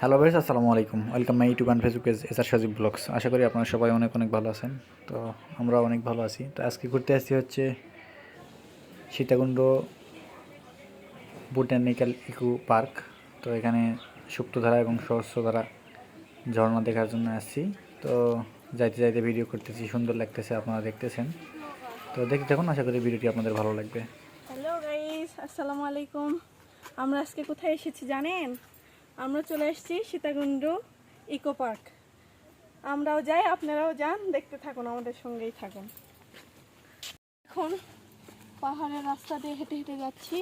Hello vice আসসালামু আলাইকুম। Welcome my YouTube and Facebook page SR Sajib vlogs আশা করি আপনারা সবাই অনেক অনেক ভালো আছেন। তো আমরা অনেক ভালো আছি। তো আজকে ঘুরতে আসছি হচ্ছে সীতাকুণ্ড বোটানিক্যাল ইকো পার্ক। তো এখানে সুপ্তধারা এবং সহস্রধারা ঝর্ণা দেখার জন্য আসছি। তো যাইতে যাইতে ভিডিও করতেছি, সুন্দর লাগতেছে, আপনারা দেখতেছেন। তো দেখতে থাকুন, আশা করি ভিডিওটি আপনাদের ভালো লাগবে। হ্যালো গাইস আসসালামু আলাইকুম। আমরা আজকে কোথায় এসেছি জানেন? আমরা চলে এসেছি সীতাকুণ্ড ইকো পার্ক। আমরাও যাই, আপনারাও যান, দেখতে থাকুন, আমাদের সঙ্গেই থাকুন। এখন পাহাড়ের রাস্তা দিয়ে হেঁটে হেঁটে যাচ্ছি।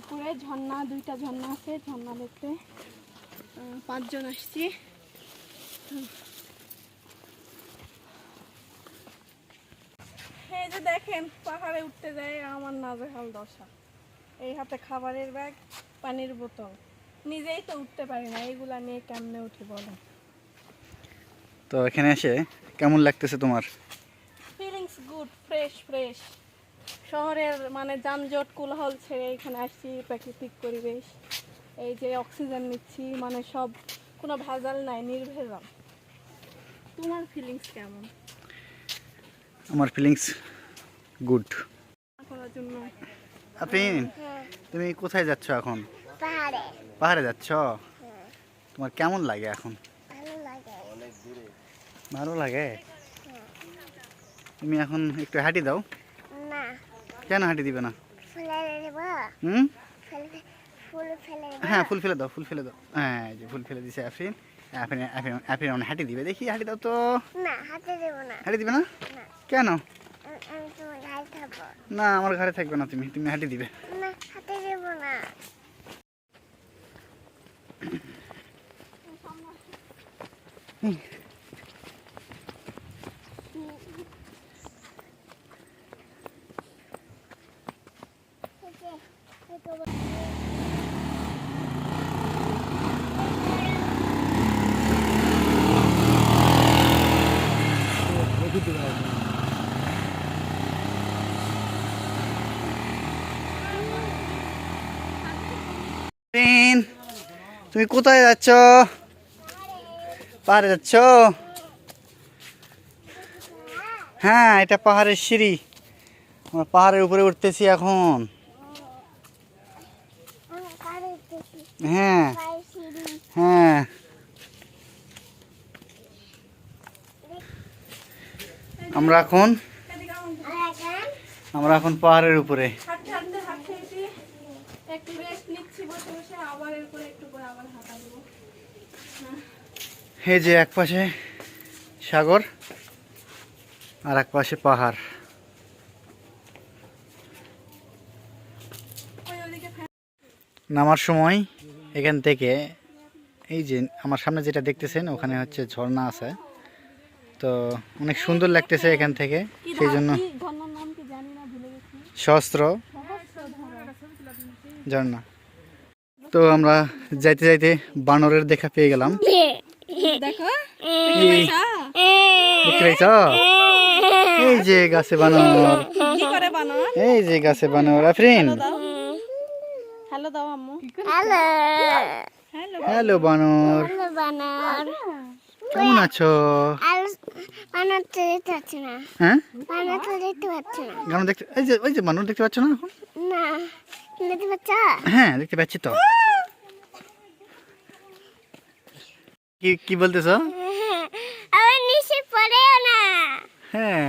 উপরে ঝর্ণা, দুইটা ঝর্ণা আছে, ঝর্ণা দেখতে। পাঁচজন আসছি। এই যে দেখেন, পাহাড়ে উঠতে যায় আমার নাজেহাল দশা। এই হাতে খাবারের ব্যাগ, পানির বোতল। নিজেই তো উঠতে পারি না এইগুলা নিয়ে কেমনে উঠি বলো? তো এখানে এসে কেমন লাগতেছে তোমার? ফিলিংস গুড ফ্রেশ ফ্রেশ শহরের মানে যানজট কোলাহল ছেড়ে এখানে আসছি প্রাকৃতিক পরিবেশ এই যে অক্সিজেন নিচ্ছি মানে সব কোনো ভেজাল নাই নির্ভেজাল। তোমার ফিলিংস কেমন? আমার ফিলিংস গুড করার জন্য। আপনি তুমি কোথায় যাচ্ছ এখন? পাহাড়ে। পাহাড়ে যাচ্ছ? তোমার কেমন লাগে এখন? ভালো লাগে। তুমি এখন একটু হাঁটি দাও। না। কেন হাঁটি দিবে না? হুম? ফেলে ফুল ফেলে দেব হ্যাঁ ফুল ফেলে দাও ফুল ফেলে দাও। হ্যাঁ যে ফুল ফেলে দিছে আফরিন। আফরিন আফরিন আফরিন এখন হাঁটি দিবে। দেখি হাঁটি দাও তো। না হাতে দেব না। হাঁটি দিবে না? না। কেন? না আমার ঘরে থাকবে না তুমি। তুমি হাঁটি দিবে। না হাতে দেব না আফরিন তুমি কোথায় যাচ্ছ? পাহাড়ে যাচ্ছ? হ্যাঁ এটা পাহাড়ের সিঁড়ি। আমরা পাহাড়ের উপরে উঠতেছি এখন আমি কারে দেখি হ্যাঁ। হ্যাঁ। আমরা এখন আমার এখন পাহাড়ের উপরে। এই যে এক পাশে সাগর, আর এক পাশে পাহাড়। নামার সময় এখান থেকে এই যে আমার সামনে যেটা দেখতেছেন ওখানে হচ্ছে ঝর্ণা আছে। তো অনেক সুন্দর লাগতেছে এখান থেকে সেই জন্য সহস্র ঝর্ণা। তো আমরা যাইতে যাইতে বানরের দেখা পেয়ে গেলাম। দেখো এই, যে গাছে বানর। এই যে গাছে বানর আফরিন। হ্যালো দাও আম্মু। হ্যালো হ্যালো হ্যালো বানর। হ্যালো বানর। কেমন আছো? বানর তো দেখতে পাচ্ছি না। হ্যাঁ? বানর তো দেখতে পাচ্ছি না। কেমন দেখতে এই যে ওই যে বানর দেখতে পাচ্ছ না এখন? না। দেখতে পাচ্ছ? হ্যাঁ দেখতে পাচ্ছি তো। কি কি বলতেছ? আবার নিচে পড়েও না। হ্যাঁ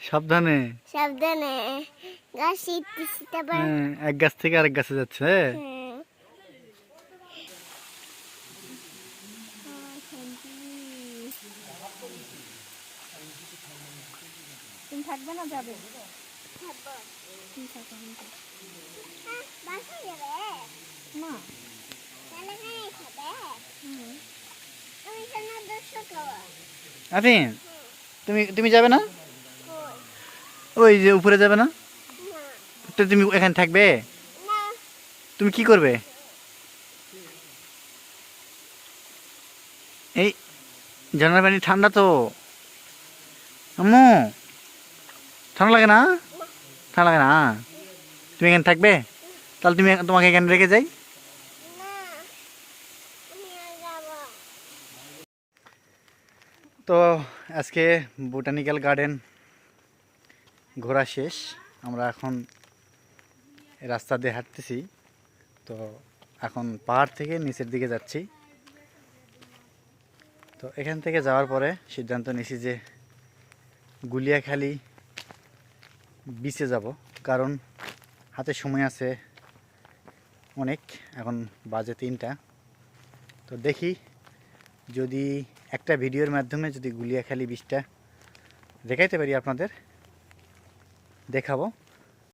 সাবধানে। সাবধানে। গাছ এক গাছ থেকে আরেক গাছে যাচ্ছে হ্যাঁ? হ্যাঁ। তুমি থাকবে না যাবে? হ্যাঁ, না। আফিন তুমি তুমি যাবে না? ওই যে উপরে যাবে না? তো তুমি এখানে থাকবে? তুমি কি করবে? এই জানার পানি ঠান্ডা তো। আমু ঠান্ডা লাগে না? ঠান্ডা লাগে না? তুমি এখানে থাকবে? তাহলে তুমি তোমাকে এখানে রেখে যাই। তো আজকে বোটানিক্যাল গার্ডেন ঘোরা শেষ। আমরা এখন রাস্তা দিয়ে হাঁটতেছি। তো এখন পাহাড় থেকে নিচের দিকে যাচ্ছি। তো এখান থেকে যাওয়ার পরে সিদ্ধান্ত নিয়েছি যে গুলিয়াখালি বিচে যাব। কারণ হাতে সময় আছে অনেক, এখন বাজে তিনটা। তো দেখি যদি একটা ভিডিওর মাধ্যমে যদি গুলিয়াখালি বীজটা দেখাইতে পারি আপনাদের, দেখাবো।